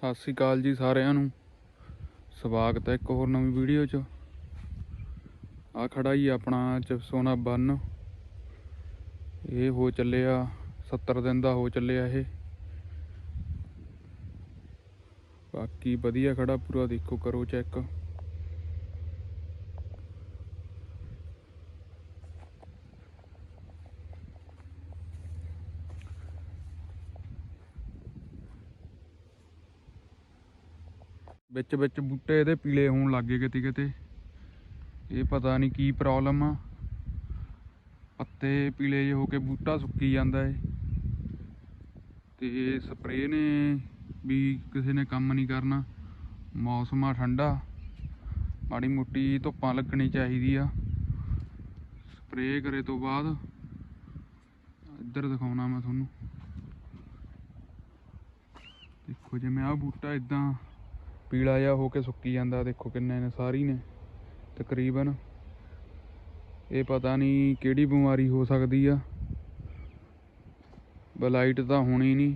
ਸਤਿ ਸ੍ਰੀ ਅਕਾਲ ਜੀ ਸਾਰਿਆਂ ਨੂੰ। ਸਵਾਗਤ ਹੈ ਇੱਕ ਹੋਰ ਨਵੀਂ ਵੀਡੀਓ 'ਚ। ਆ ਖੜਾ ਹੀ ਆਪਣਾ ਚਪਸੋਨਾ ਬੰਨ। ਇਹ ਹੋ ਚੱਲਿਆ 70 ਦਿਨ ਦਾ ਹੋ ਚੱਲਿਆ ਇਹ। ਬਾਕੀ ਵਧੀਆ ਖੜਾ, ਪੂਰਾ ਦੇਖੋ, ਕਰੋ ਚੈੱਕ। ਵਿੱਚ ਵਿੱਚ ਬੂਟੇ ਇਹਦੇ ਪੀਲੇ ਹੋਣ ਲੱਗੇ ਕਿਤੇ ਕਿਤੇ। ਇਹ ਪਤਾ ਨਹੀਂ ਕੀ ਪ੍ਰੋਬਲਮ ਆ। ਪੱਤੇ ਪੀਲੇ ਜਿਹੇ ਹੋ ਕੇ ਬੂਟਾ ਸੁੱਕੀ ਜਾਂਦਾ ਏ। ਤੇ ਸਪਰੇਅ ਨੇ ਵੀ ਕਿਸੇ ਨੇ ਕੰਮ ਨਹੀਂ ਕਰਨਾ। ਮੌਸਮ ਆ ਠੰਡਾ। ਮਾੜੀ ਮੋਟੀ ਧੁੱਪਾਂ ਲੱਗਣੀ ਚਾਹੀਦੀ ਆ। ਸਪਰੇਅ ਕਰੇ ਤੋਂ ਬਾਅਦ। ਇੱਧਰ ਦਿਖਾਉਣਾ ਮੈਂ ਤੁਹਾਨੂੰ। ਦੇਖੋ ਜਿਵੇਂ ਆਹ ਬੂਟਾ ਇਦਾਂ ਪੀਲਾ ਜਿਹਾ ਹੋ ਕੇ ਸੁੱਕੀ ਜਾਂਦਾ, ਦੇਖੋ ਕਿੰਨੇ ਨੇ ਸਾਰੀ ਨੇ, ਤਕਰੀਬਨ। ਇਹ ਪਤਾ ਨਹੀਂ ਕਿਹੜੀ ਬਿਮਾਰੀ ਹੋ ਸਕਦੀ ਆ। ਬਲਾਈਟ ਤਾਂ ਹੋਣੀ ਨਹੀਂ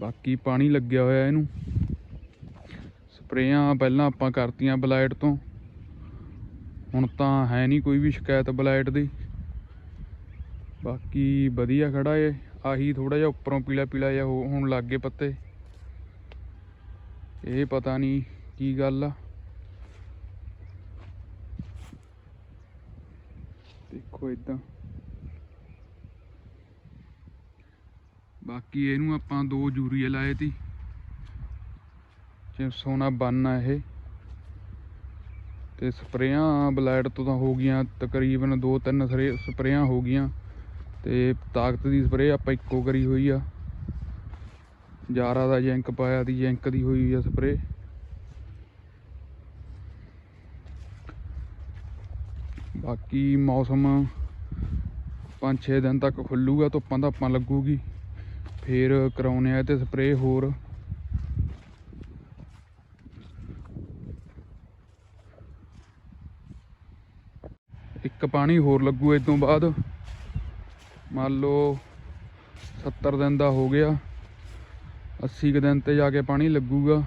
ਬਾਕੀ ਪਾਣੀ ਲੱਗਿਆ ਹੋਇਆ ਇਹਨੂੰ। ਸਪਰੇਆਂ ਪਹਿਲਾਂ ਆਪਾਂ ਕਰਤੀਆਂ ਬਲਾਈਟ ਤੋਂ। ਹੁਣ ਤਾਂ ਹੈ ਨਹੀਂ ਕੋਈ ਵੀ ਸ਼ਿਕਾਇਤ ਬਲਾਈਟ ਦੀ। ਬਾਕੀ ਵਧੀਆ ਖੜਾ ਏ ਆਹੀ ਥੋੜਾ ਜਿਹਾ ਉੱਪਰੋਂ ਪੀਲਾ ਪੀਲਾ ਜਿਹਾ ਹੋ- ਹੋਣ ਲੱਗ ਗਏ ਪੱਤੇ। ਇਹ ਪਤਾ ਨਹੀਂ ਕੀ ਗੱਲ ਆ। ਦੇਖੋ ਇਦਾਂ। ਬਾਕੀ ਇਹਨੂੰ ਆਪਾਂ ਦੋ ਯੂਰੀਏ ਲਾਏ ਤੀ। ਜੇ ਸੋਨਾ ਬੰਨ ਆ ਇਹ। ਤੇ ਸਪਰੇਆਂ ਬਲੈਡ ਤੋਂ ਤਾਂ ਹੋ ਗਈਆਂ ਤਕਰੀਬਨ ਦੋ ਤਿੰਨ ਸਰੇ ਸਪਰੇਆਂ ਹੋ ਗਈਆਂ। ਤੇ ਤਾਕਤ ਦੀ ਸਪਰੇਅ ਆਪਾਂ ਇੱਕੋ ਕਰੀ ਹੋਈ ਆ। ਜਾਰਾ ਦਾ ਜੈਂਕ ਪਾਇਆ ਦੀ, ਜੈਂਕ ਦੀ ਹੋਈ ਆ ਸਪਰੇਅ ਬਾਕੀ ਮੌਸਮ 5-6 ਦਿਨ ਤੱਕ ਖੁੱਲੂਗਾ, ਧੁੱਪਾਂ ਧਾਪਾਂ ਲੱਗੂਗੀ। ਫੇਰ ਕਰਾਉਣੇ ਆ ਤੇ ਸਪਰੇਅ ਹੋਰ। ਇੱਕ ਪਾਣੀ ਹੋਰ ਲੱਗੂ ਇਸ ਤੋਂ ਬਾਅਦ। ਮੰਨ ਲਓ 70 ਦਿਨ ਦਾ ਹੋ ਗਿਆ। 80 ਕੁ ਦਿਨ ਤੇ ਜਾ ਕੇ ਪਾਣੀ ਲੱਗੂਗਾ।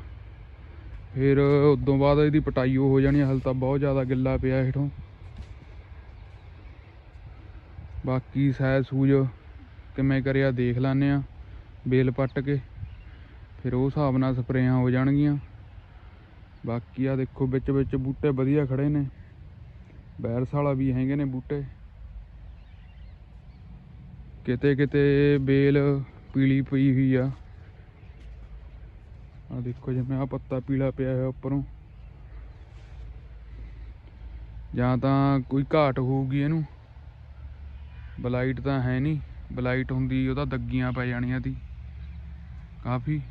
ਫਿਰ ਉਦੋਂ ਬਾਅਦ ਇਹਦੀ ਪਟਾਈ ਹੋ ਜਾਣੀ ਹਲ ਤਾਂ ਬਹੁਤ ਜ਼ਿਆਦਾ ਗਿੱਲਾ ਪਿਆ ਹੇਠੋਂ। ਬਾਕੀ ਸਹਿ ਸੂਜ ਕਿਵੇਂ ਕਰਿਆ ਦੇਖ ਲੈਂਦੇ ਆ, ਬੇਲ ਪੱਟ ਕੇ। ਫਿਰ ਉਹ ਹਿਸਾਬ ਨਾਲ ਸਪਰੇਆਂ ਹੋ ਜਾਣਗੀਆਂ। ਬਾਕੀ ਆ ਦੇਖੋ, ਵਿੱਚ ਵਿੱਚ ਬੂਟੇ ਵਧੀਆ ਖੜੇ ਨੇ। ਬੈਰਸ ਵਾਲਾ ਵੀ ਹੈਗੇ ਨੇ ਬੂਟੇ। ਕਿਤੇ ਕਿਤੇ ਬੇਲ ਪੀਲੀ ਪਈ ਹੋਈ ਆ। ਆ ਦੇਖੋ ਜਿਵੇਂ ਆ ਪੱਤਾ ਪੀਲਾ ਪਿਆ ਹੋਇਆ ਉੱਪਰੋਂ। ਜਾਂ ਤਾਂ ਕੋਈ ਘਾਟ ਹੋਊਗੀ ਇਹਨੂੰ। ਬਲਾਈਟ ਤਾਂ ਹੈ ਨਹੀਂ। ਬਲਾਈਟ ਹੁੰਦੀ ਉਹਦਾ ਦੱਗੀਆਂ ਪੈ ਜਾਣੀਆਂ ਤੀ ਕਾਫੀ।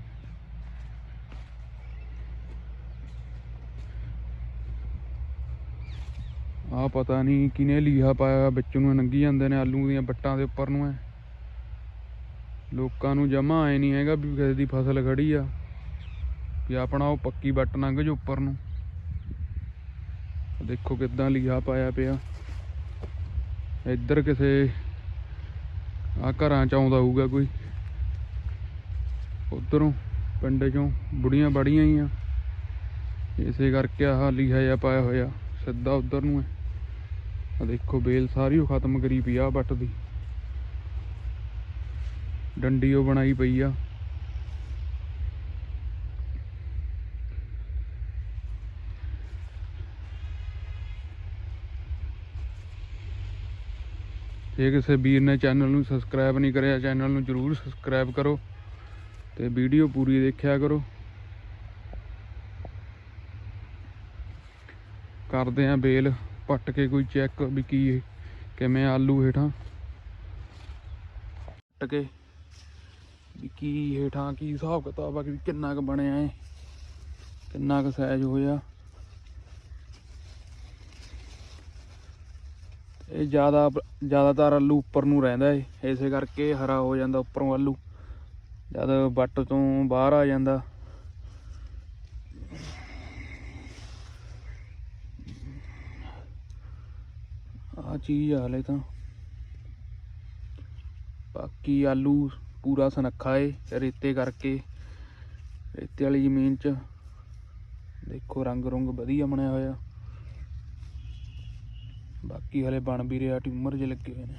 ਆ ਪਤਾ ਨਹੀਂ ਕਿਨੇ ਲੀਹਾ ਪਾਇਆ, ਵਿੱਚ ਨੂੰ ਨੰਗੀ ਜਾਂਦੇ ਨੇ ਆਲੂ ਦੀਆਂ ਬੱਟਾਂ ਦੇ ਉੱਪਰ ਨੂੰ ਐ। ਲੋਕਾਂ ਨੂੰ ਜਮਾ ਆਏ ਨਹੀਂ ਹੈਗਾ ਵੀ ਕਿਸੇ ਦੀ ਫਸਲ ਖੜੀ ਆ। ਵੀ ਆਪਣਾ ਉਹ ਪੱਕੀ ਬੱਟ ਲੰਘ ਜੋ ਉੱਪਰ ਨੂੰ। ਦੇਖੋ ਕਿਦਾਂ ਲੀਹਾ ਪਾਇਆ ਪਿਆ। ਇੱਧਰ ਕਿਸੇ ਆ ਘਰਾਂ ਚ ਆਉਂਦਾ ਹੋਊਗਾ ਕੋਈ। ਉਧਰੋਂ ਪਿੰਡ ਚੋਂ ਬੁੜੀਆਂ ਬੜੀਆਂ ਹੀ ਆ ਇਸੇ ਕਰਕੇ ਆਹ ਲੀਹਾ ਜਿਹਾ ਪਾਇਆ ਹੋਇਆ, ਸਿੱਧਾ ਉਧਰ ਨੂੰ ਹੈ। ਆ ਦੇਖੋ ਬੇਲ ਸਾਰੀ ਉਹ ਖਤਮ ਕਰੀ ਪਈ ਆ ਬੱਟ ਦੀ। ਡੰਡੀ ਉਹ ਬਣਾਈ ਪਈ ਆ। ਜੇ ਕਿਸੇ ਵੀਰ ਨੇ ਚੈਨਲ ਨੂੰ ਸਬਸਕ੍ਰਾਈਬ ਨਹੀਂ ਕਰਿਆ, ਚੈਨਲ ਨੂੰ ਜਰੂਰ ਸਬਸਕ੍ਰਾਈਬ ਕਰੋ ਤੇ ਵੀਡੀਓ ਪੂਰੀ ਦੇਖਿਆ ਕਰੋ। ਕਰਦੇ ਆ ਬੇਲ, ਪੱਟ ਕੇ ਕੋਈ ਚੈੱਕ ਵੀ ਕੀ ਕਿਵੇਂ ਆਲੂ ਹੇਠਾਂ। ਪੱਟ ਕੇ ਵੀ ਕੀ ਹੇਠਾਂ, ਕੀ ਹਿਸਾਬ ਕਿਤਾਬ ਆ ਕਿ ਕਿੰਨਾ ਕੁ ਬਣਿਆ ਏ ਕਿੰਨਾ ਕੁ ਸਾਈਜ਼ ਹੋਇਆ। ਇਹ ਜ਼ਿਆਦਾ ਜ਼ਿਆਦਾਤਰ ਆਲੂ ਉੱਪਰ ਨੂੰ ਰਹਿੰਦਾ ਏ। ਇਸੇ ਕਰਕੇ ਹਰਾ ਹੋ ਜਾਂਦਾ ਉੱਪਰੋਂ ਆਲੂ। ਜਦ ਵੱਟ ਤੋਂ ਬਾਹਰ ਆ ਜਾਂਦਾ। ਆ ਚੀਜ਼ ਆ ਹਲੇ ਤਾਂ। ਬਾਕੀ ਆਲੂ ਪੂਰਾ ਸਨੱਖਾ ਏ, ਰੇਤੇ ਕਰਕੇ। ਰੇਤੇ ਵਾਲੀ ਜ਼ਮੀਨ 'ਚ ਦੇਖੋ ਰੰਗ ਰੁੰਗ ਵਧੀਆ ਬਣਿਆ ਹੋਇਆ। ਬਾਕੀ ਹਲੇ ਬਣ ਵੀ ਰਿਹਾ, ਟਿਊਮਰ ਜੇ ਲੱਗੇ ਹੋਏ ਨੇ।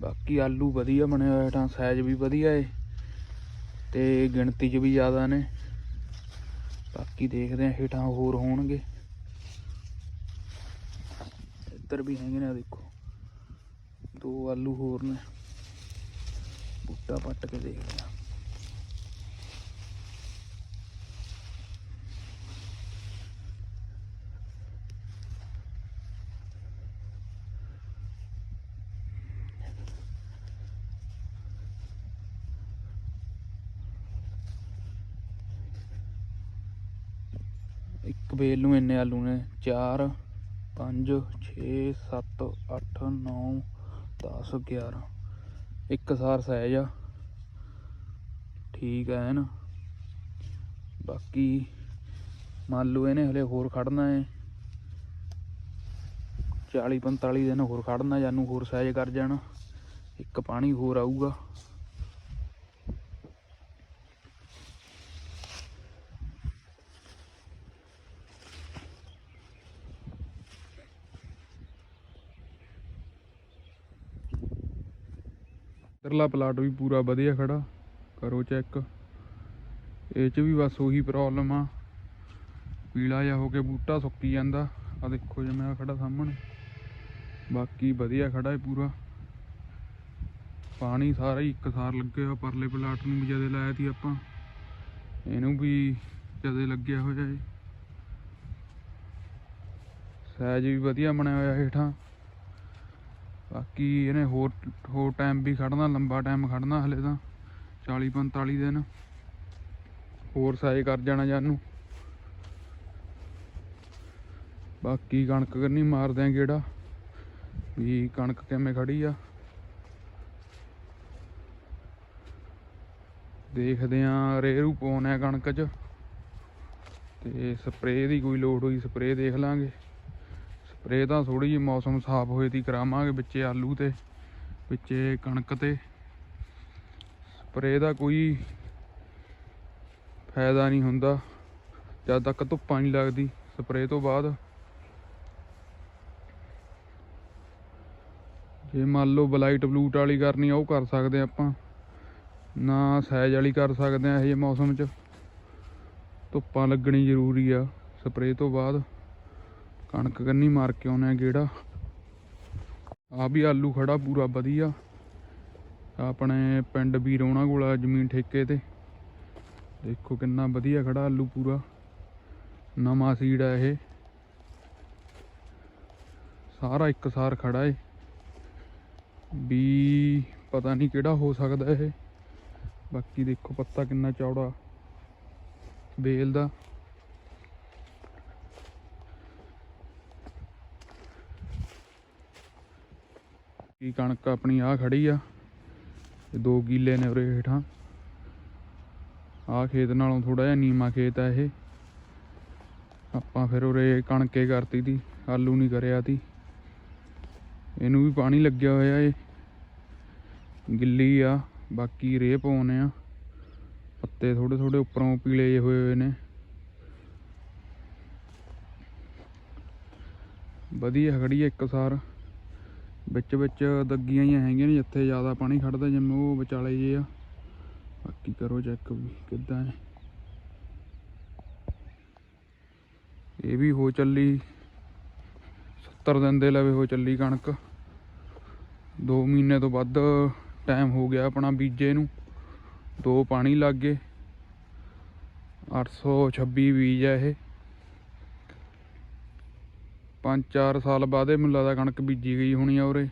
ਬਾਕੀ ਆਲੂ ਵਧੀਆ ਬਣਿਆ ਹੋਇਆ, ਤਾਂ ਸਾਈਜ਼ ਵੀ ਵਧੀਆ ਏ। ਤੇ ਗਿਣਤੀ 'ਚ ਵੀ ਜ਼ਿਆਦਾ ਨੇ। ਬਾਕੀ ਦੇਖਦੇ ਆ ਹੇਠਾਂ ਹੋਰ ਹੋਣਗੇ। ਇੱਧਰ ਵੀ ਹੈਗੇ ਨੇ ਦੇਖੋ। ਦੋ ਆਲੂ ਹੋਰ ਨੇ। ਬੂਟਾ ਪੱਟ ਕੇ ਦੇਖਦੇ ਆ ਇੱਕ ਬੇਲ ਨੂੰ ਇੰਨੇ ਆਲੂ ਨੇ? 4 5 6 7 8 9 10 11 ਇੱਕ ਸਾਰ ਸਾਈਜ਼ ਆ। ਠੀਕ ਹੈ ਨਾ ਬਾਕੀ ਮੰਨ ਲਓ ਇਹਨੇ ਹਲੇ ਹੋਰ ਖੜਨਾ ਹੈ 40 45 ਦਿਨ ਹੋਰ ਖੜਨਾ ਜਾਨੂੰ ਹੋਰ ਸਾਈਜ਼ ਕਰ ਜਾਣਾ। ਇੱਕ ਪਾਣੀ ਹੋਰ ਆਊਗਾ। ਇਧਰਲਾ ਪਲਾਟ ਵੀ ਪੂਰਾ ਵਧੀਆ ਖੜਾ, ਕਰੋ ਚੈੱਕ ਇਹ ਚ ਵੀ ਬਸ ਉਹੀ ਪ੍ਰੋਬਲਮ ਆ। ਪੀਲਾ ਜਿਹਾ ਹੋ ਕੇ ਬੂਟਾ ਸੁੱਕੀ ਜਾਂਦਾ ਆ ਦੇਖੋ ਜਿਵੇਂ ਆ ਖੜਾ ਸਾਹਮਣੇ। ਬਾਕੀ ਵਧੀਆ ਖੜਾ ਹੈ ਪੂਰਾ। ਪਾਣੀ ਸਾਰਾ ਹੀ ਇੱਕ ਸਾਰ ਲੱਗਿਆ ਹੋਇਆ ਪਰਲੇ ਪਲਾਟ ਨੂੰ ਵੀ ਜਦੇ ਲਾਇਆ ਸੀ ਆਪਾਂ। ਇਹਨੂੰ ਵੀ ਜਦੇ ਲੱਗਿਆ ਹੋਇਆ ਹੈ ਸਾਈਜ਼ ਵੀ ਵਧੀਆ ਬਣਿਆ ਹੋਇਆ ਹੇਠਾਂ। ਬਾਕੀ ਇਹਨੇ ਹੋਰ ਹੋਰ ਟਾਈਮ ਵੀ ਖੜਨਾ ਲੰਬਾ ਟਾਈਮ ਖੜਨਾ ਹਲੇ ਤਾਂ 40 45 ਦਿਨ। ਹੋਰ ਸਾਈਜ਼ ਕਰ ਜਾਣਾ ਜਾਨੂੰ। ਬਾਕੀ ਕਣਕ ਕਰਨੀ ਮਾਰਦੇ ਆ ਗੇੜਾ ਵੀ ਕਣਕ ਕਿਵੇਂ ਖੜੀ ਆ। ਦੇਖਦੇ ਆ ਰੇਰੂ ਪਾਉਣੇ ਕਣਕ 'ਚ, ਤੇ ਸਪਰੇਅ ਦੀ ਕੋਈ ਲੋੜ ਹੋਈ ਸਪਰੇਅ ਦੇਖ ਲਾਂਗੇ। ਸਪਰੇਅ ਤਾਂ ਥੋੜੀ ਜਿਹੀ ਮੌਸਮ ਸਾਫ਼ ਹੋਏ ਦੀ ਕਰਾਵਾਂਗੇ ਵਿੱਚੇ ਆਲੂ ਤੇ, ਵਿੱਚੇ ਕਣਕ ਤੇ। ਸਪਰੇਅ ਦਾ ਕੋਈ ਫਾਇਦਾ ਨਹੀਂ ਹੁੰਦਾ। ਜਦ ਤੱਕ ਧੁੱਪਾਂ ਨਹੀਂ ਲੱਗਦੀ, ਸਪਰੇਅ ਤੋਂ ਬਾਅਦ। ਜੇ ਮੰਨ ਲਓ ਬਲਾਈਟ ਬਲੂਟ ਵਾਲੀ ਕਰਨੀ ਉਹ ਕਰ ਸਕਦੇ ਆ ਆਪਾਂ। ਨਾ ਸਾਈਜ਼ ਵਾਲੀ ਕਰ ਸਕਦੇ ਆ ਇਹ ਜਿਹੇ ਮੌਸਮ 'ਚ। ਧੁੱਪਾਂ ਲੱਗਣੀ ਜ਼ਰੂਰੀ ਆ, ਸਪਰੇਅ ਤੋਂ ਬਾਅਦ। ਕਣਕ ਕੰਨੀ ਮਾਰ ਕੇ ਆਉਨੇ ਗੇੜਾ। ਆ ਵੀ ਆਲੂ ਖੜਾ ਪੂਰਾ ਵਧੀਆ। ਆਪਣੇ ਪਿੰਡ ਵੀ ਰੋਣਾ ਕੋਲ ਜ਼ਮੀਨ ਠੇਕੇ ਤੇ। ਦੇਖੋ ਕਿੰਨਾ ਵਧੀਆ ਖੜਾ ਆਲੂ ਪੂਰਾ। ਨਵਾਂ ਸੀਡ ਆ ਇਹ। ਸਾਰਾ ਇੱਕ ਸਾਰ ਖੜਾ ਏ। ਵੀ ਪਤਾ ਨਹੀਂ ਕਿਹੜਾ ਹੋ ਸਕਦਾ ਇਹ। ਬਾਕੀ ਦੇਖੋ ਪੱਤਾ ਕਿੰਨਾ ਚੌੜਾ। ਬੇਲ ਦਾ। ਕੀ ਕਣਕ ਆਪਣੀ ਆ ਖੜੀ ਆ ਤੇ ਦੋ ਗੀਲੇ ਨੇ ਉਰੇ ਹੇਠਾਂ। ਆ ਖੇਤ ਨਾਲੋਂ ਥੋੜਾ ਜਿਹਾ ਨੀਮਾ ਖੇਤ ਆ ਇਹ। ਆਪਾਂ ਫਿਰ ਉਰੇ ਕਣਕੇ ਕਰਤੀ ਤੀ, ਆਲੂ ਨਹੀਂ ਕਰਿਆ ਤੀ। ਇਹਨੂੰ ਵੀ ਪਾਣੀ ਲੱਗਿਆ ਹੋਇਆ ਏ। ਗਿੱਲੀ ਆ, ਬਾਕੀ ਰੇਹ ਪਾਉਨੇ ਆ। ਪੱਤੇ ਥੋੜੇ ਥੋੜੇ ਉੱਪਰੋਂ ਪੀਲੇ ਜਿਹੇ ਹੋਏ ਹੋਏ ਨੇ। ਵਧੀਆ ਖੜੀ ਆ ਇੱਕ ਸਾਰ। ਵਿੱਚ ਵਿੱਚ ਦੱਗੀਆਂ ਹੀ ਹੈਗੀਆਂ ਨੇ, ਜਿੱਥੇ ਜ਼ਿਆਦਾ ਪਾਣੀ ਖੜਦਾ ਜਿਵੇਂ ਉਹ ਵਿਚਾਲੇ ਜੇ ਆ। ਬਾਕੀ ਕਰੋ ਚੈੱਕ ਕਿੱਦਾਂ ਹੈ। ਇਹ ਵੀ ਹੋ ਚੱਲੀ 70 ਦਿਨ ਦੇ ਲਵੇ ਹੋ ਚੱਲੀ ਕਣਕ। 2 ਮਹੀਨੇ ਤੋਂ ਵੱਧ ਟਾਈਮ ਹੋ ਗਿਆ ਆਪਣਾ ਬੀਜੇ ਨੂੰ। ਦੋ ਪਾਣੀ ਲੱਗ ਗਏ। 826 ਬੀਜ ਆ ਇਹ। ਪੰਜ ਚਾਰ ਸਾਲ ਬਾਅਦ ਇਹ ਮੈਨੂੰ ਲੱਗਦਾ ਕਣਕ ਬੀਜੀ ਗਈ ਹੋਣੀ ਆ ਉਰੇ।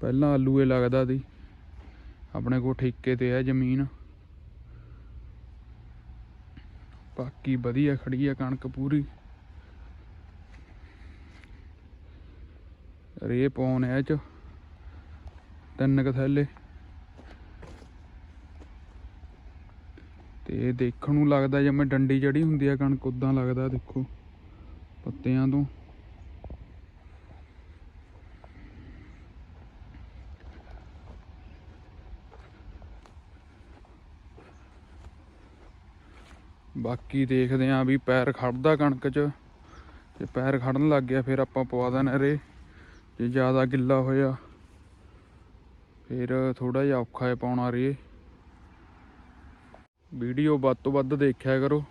ਪਹਿਲਾਂ ਆਲੂ ਇਹ ਲੱਗਦਾ ਸੀ। ਆਪਣੇ ਕੋਲ ਠੇਕੇ ਤੇ ਹੈ ਜ਼ਮੀਨ। ਬਾਕੀ ਵਧੀਆ ਖੜੀ ਆ ਕਣਕ ਪੂਰੀ। ਰੇ ਪਾਉਣ ਇਹ ਚ। ਤਿੰਨ ਕ ਥੈਲੇ। ਤੇ ਦੇਖਣ ਨੂੰ ਲੱਗਦਾ ਜਿਵੇਂ ਡੰਡੀ ਜੜੀ ਹੁੰਦੀ ਆ ਕਣਕ ਉਦਾਂ ਲੱਗਦਾ ਦੇਖੋ। ਪੱਤਿਆਂ ਤੋਂ। ਬਾਕੀ ਦੇਖਦੇ ਆਂ ਵੀ ਪੈਰ ਖੜਦਾ ਕਣਕ 'ਚ। ਜੇ ਪੈਰ ਖੜਨ ਲੱਗ ਗਿਆ, ਫਿਰ ਆਪਾਂ ਪਵਾ ਦੇਣਾ ਰੇ ਜੇ ਜ਼ਿਆਦਾ ਗਿੱਲਾ ਹੋਇਆ, ਫਿਰ ਥੋੜਾ ਜਿਹਾ ਔਖਾ ਹੈ ਪਾਉਣਾ ਰੇ ਵੀਡੀਓ ਵੱਧ ਤੋਂ ਵੱਧ ਦੇਖਿਆ ਕਰੋ।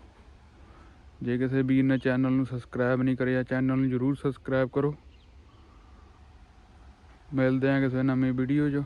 ਜੇ ਕਿਸੇ ਵੀਰ ਨੇ ਚੈਨਲ ਨੂੰ ਸਬਸਕ੍ਰਾਈਬ ਨਹੀਂ ਕਰਿਆ, ਚੈਨਲ ਨੂੰ ਜਰੂਰ ਸਬਸਕ੍ਰਾਈਬ ਕਰੋ। ਮਿਲਦੇ ਆਂ ਕਿਸੇ ਨਵੀਂ ਵੀਡੀਓ 'ਚ।